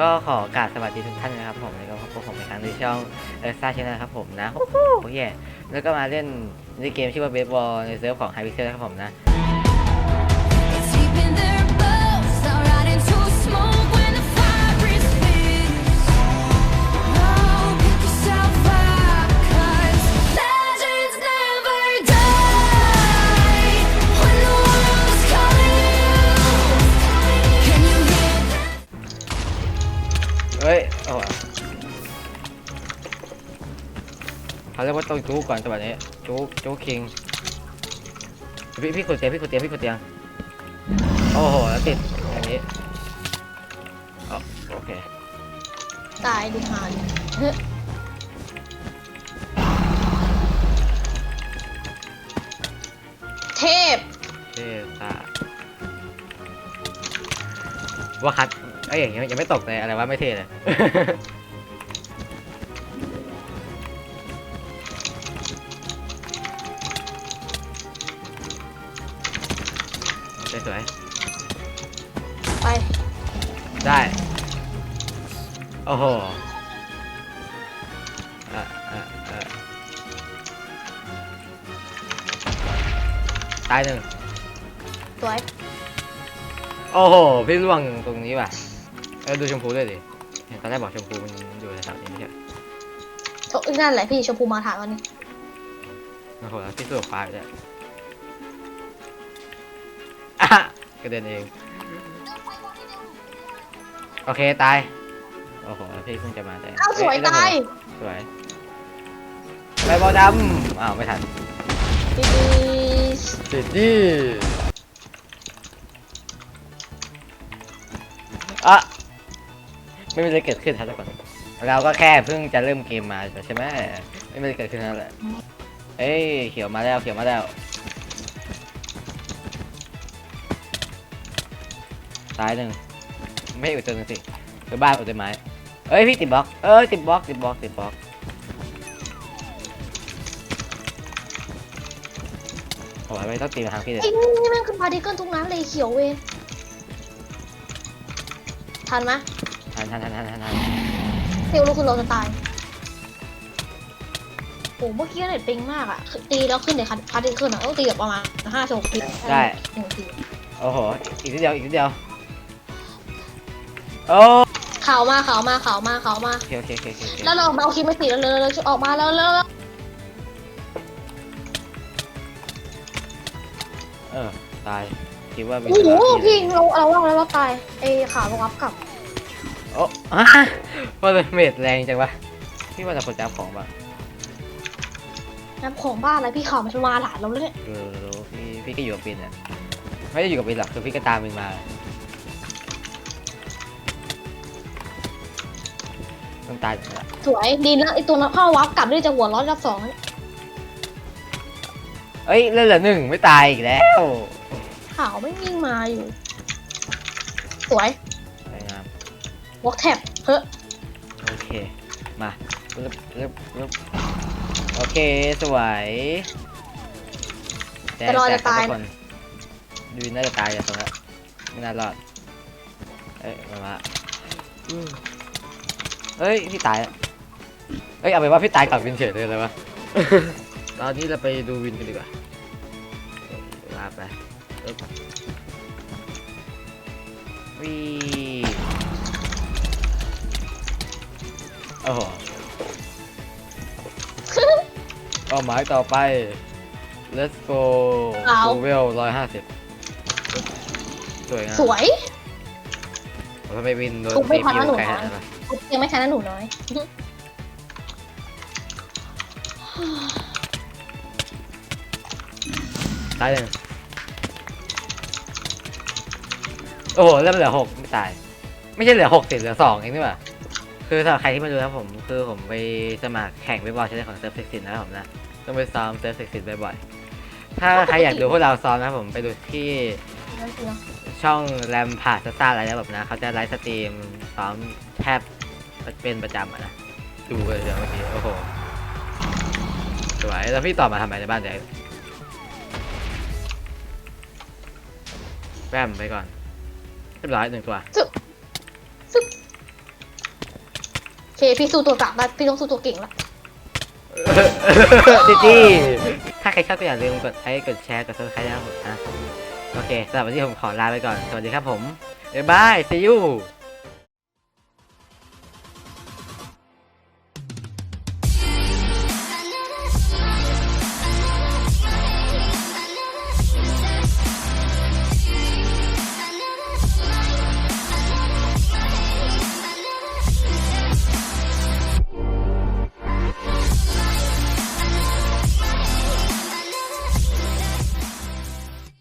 ก็ขอกราบสวัสดีทุกท่านนะครับผมแล้วก็พบกับผมอีกครั้งในช่องเออซ่าชแนลครับผมนะโอ้โหโย่แล้วก็มาเล่นในเกมชื่อว่าเบสบอลในเซิร์ฟของไฮพิเซอร์ครับผมนะ เขาเรียกว่าต้องจู๊ก่อนจังหวะนี้จู๊จู๊คิงพี่พี่กดเตียงพี่กดเตียงพี่กดเตียงโอ้โหแล้วติดอย่างนี้อ๋อโอเคตายดิฮานเฮ้ยเทพเท่ซ่าว่าคัดไอ้ยอย่างเงี้ยยังไม่ตกเลยอะไรวะไม่เท่เลย สวยไปๆได้ โอ้โหอะอะอะตายหนึ่งสวยโอ้โห พี่ล่วงตรงนี้ว่ะเออดูชมพูด้วยดิเห็นตอนแรกบอกชมพูมันอยู่ในแถวนี้ไม่ใช่เหรอโถนั่นแหละพี่ชมพูมาถามวันนี้โอ้โหแล้วพี่สู้กับฟ้าอยู่ด้วย อะกระเด็นเอง โอเค ตาย โอ้โหแล้วพี่เพิ่งจะมาแต่อ้าวสวยเอ้ตายสวยใบบอลดำอ้าว ไม่ทันดีติดดิอะ ไม่มีอะไรเกิดขึ้นครับทุกคนเราก็แค่เพิ่งจะเริ่มเกมมาใช่ไหมไม่มีอะไรเกิดขึ้นนั่นแหละเอ้ย เขียวมาแล้ว เขียวมาแล้ว ตายหนึ่งไม่อุดตัวหนึ่งสิไปบ้านอุดต้นไม้เอ้ยพี่ติดบล็อกเอ้ยติดบล็อกติดบล็อกติดบล็อกโอ้ยไม่ต้องตีมาทางพี่เลยไอ้นี่นี่แม่งคือพาร์ติเกิลทุกนั้นเลยเขียวเวยทันไหมทันทันทันทันทันทันเดี๋ยวรู้คือเราจะตายโอ้เมื่อกี้เน็ตปิงมากอะคือตีแล้วขึ้นเดี๋ยวพาร์ติเกิลอะต้องตีแบบประมาณห้าชั่วโมงทีได้หนึ่งทีโอ้โหอีกนิดเดียวอีกนิดเดียว โอ้ข่าวมาข่าวมาข่าวมาข่าวมา โอเคโอเคโอเคโอเคโอเคแล้วเราเอาคิดไม่ติดแล้วเลยเราจะออกมาแล้วแล้วแล้วเออตายคิดว่าเป็นโอ้โหเวลาพี่เราเราว่าแล้วว่าตายไอ้ข่าวมาวับกลับโอ้อะว่าเป็นเมดแรงจังวะพี่ว่าจะคนจับของป่ะน้ำของบ้านอะไรพี่ข่าวมันจะมาหลานเราแล้วเนี่ย เออรู้พี่พี่ก็อยู่กับปินอะไม่ได้อยู่กับปินหรอกคือพี่ก็ตามมินมา ต้องตายอย่างนี้แหละสวยดีนะไอตัวนั้นเข้าวับกลับด้วยจะหัวร้อนรอบสองเอ้ยเล่นเหลือหนึ่งไม่ตายอีกแล้วข่าวไม่วิ่งมาอยู่ สวยสวยงามวอล์กแท็บเฮ้ยโอเค มาปึ๊บปึ๊บปึ๊บโอเค สวยแจกแต่รอแจจะกครับตายทุกคนดูน่าจะตายจากตรงนั้นไม่น่ารอด เอ้ยมามาอืม เฮ้ยพี่ตายแล้วเอ้ยเอาไปนว่าพี่ตายกับวินเฉยเลยเลยวะตอนนี้เราไปดูวินกันดีกว่าลาไปปึ๊บวีโอ้โหเป้าหมายต่อไป let's go เอา to well ร้อยห้าสิบสวยงามสวยผมทำไมวินโดนทุบไม่ตีทันพิวนะหนูไกลขนาดนั้นวะ ยังไม่ทันะหนูน้อย ตายเลยโอ้โหเริ่มเหลือหกไม่ตาย ไม่ใช่เหลือหกสิเหลือสองเองนี่หว่าคือสำหรับใครที่มาดูนะครับผมคือผมไปสมัครแข่งเบสบอลชนิดของเซิร์ฟเซ็กซินนะครับผมนะต้องไปซ้อมเซิร์ฟเซ็กซินบ่อยๆถ้าใครอยากดูพวกเราซ้อมนะครับผมไปดูที่ช่องแรมผ่าสตาร์อะไรแบบนะเขาจะไลฟ์สตรีมซ้อมแทบ เป็นประจำอะนะ ดูเลยเดี๋ยวเมื่อกี้ โอ้โห สวย แล้วพี่ต่อบมาทำไมในบ้านเดี๋ยวแปมไปก่อน เรียบร้อยหนึ่งตัว ซึบเคพี่สู้ตัวกากได้พี่ต้องสู้ตัวเก่งละจีจีถ้าใครชอบก็อย่าลืมกดไลค์ กดแชร์ กดซับสไครต์นะครับผมนะ โอเคสำหรับวันนี้ผมขอลาไปก่อน สวัสดีครับผม บ๊ายบาย see you